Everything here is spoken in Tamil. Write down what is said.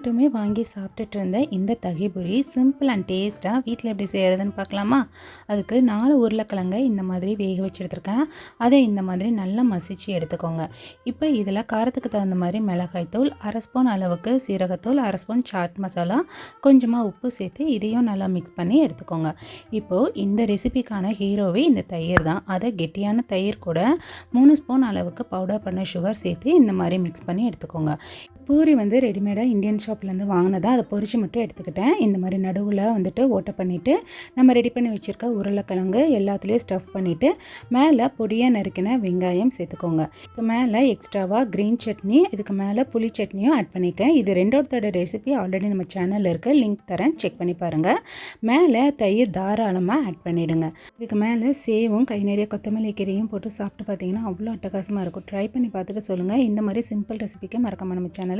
மட்டுமே வாங்கி சாப்பிட்டுட்டு இருந்த இந்த தகிபுரி சிம்பிள் அண்ட் டேஸ்ட்டாக வீட்டில் எப்படி செய்கிறதுன்னு பார்க்கலாமா? அதுக்கு நாலு உருளைக்கிழங்கை இந்த மாதிரி வேக வச்சு எடுத்துருக்கேன் அதை இந்த மாதிரி நல்லா மசிச்சு எடுத்துக்கோங்க. இப்போ இதில் காரத்துக்கு தகுந்த மாதிரி மிளகாய்த்தூள் அரை ஸ்பூன் அளவுக்கு சீரகத்தூள் அரை ஸ்பூன் சாட் மசாலா கொஞ்சமாக உப்பு சேர்த்து இதையும் நல்லா மிக்ஸ் பண்ணி எடுத்துக்கோங்க. இப்போது இந்த ரெசிபிக்கான ஹீரோவே இந்த தயிர் தான். அதை கெட்டியான தயிர் கூட மூணு ஸ்பூன் அளவுக்கு பவுடர் பண்ண சுகர் சேர்த்து இந்த மாதிரி மிக்ஸ் பண்ணி எடுத்துக்கோங்க. பூரி வந்து ரெடிமேடாக இந்தியன் ஷாப்லேருந்து வாங்கினதான் அதை பொறிச்சு மட்டும் எடுத்துக்கிட்டேன். இந்த மாதிரி நடுவில் வந்துட்டு ஓட்டை பண்ணிவிட்டு நம்ம ரெடி பண்ணி வச்சுருக்க உருளைக்கிழங்கு எல்லாத்துலேயும் ஸ்டஃப் பண்ணிவிட்டு மேலே பொடியாக நறுக்கின வெங்காயம் சேர்த்துக்கோங்க. இதுக்கு மேலே எக்ஸ்ட்ராவாக க்ரீன் சட்னி இதுக்கு மேலே புளி சட்னியும் ஆட் பண்ணிக்கேன். இது ரெண்டோடத்தோட ரெசிபி ஆல்ரெடி நம்ம சேனலில் இருக்குது லிங்க் தரேன் செக் பண்ணி பாருங்கள் மேலே தயிர் தாராளமாக ஆட் பண்ணிவிடுங்க இதுக்கு மேலே சேவும் கை நிறைய கொத்தமல்லி கீரையும் போட்டு சாப்பிட்டு பார்த்தீங்கன்னா அவ்வளோ அட்டகாசமாக இருக்கும். ட்ரை பண்ணி பார்த்துட்டு சொல்லுங்கள் இந்த மாதிரி சிம்பிள் ரெசிபிக்கு மறக்காம நம்ம சேனல்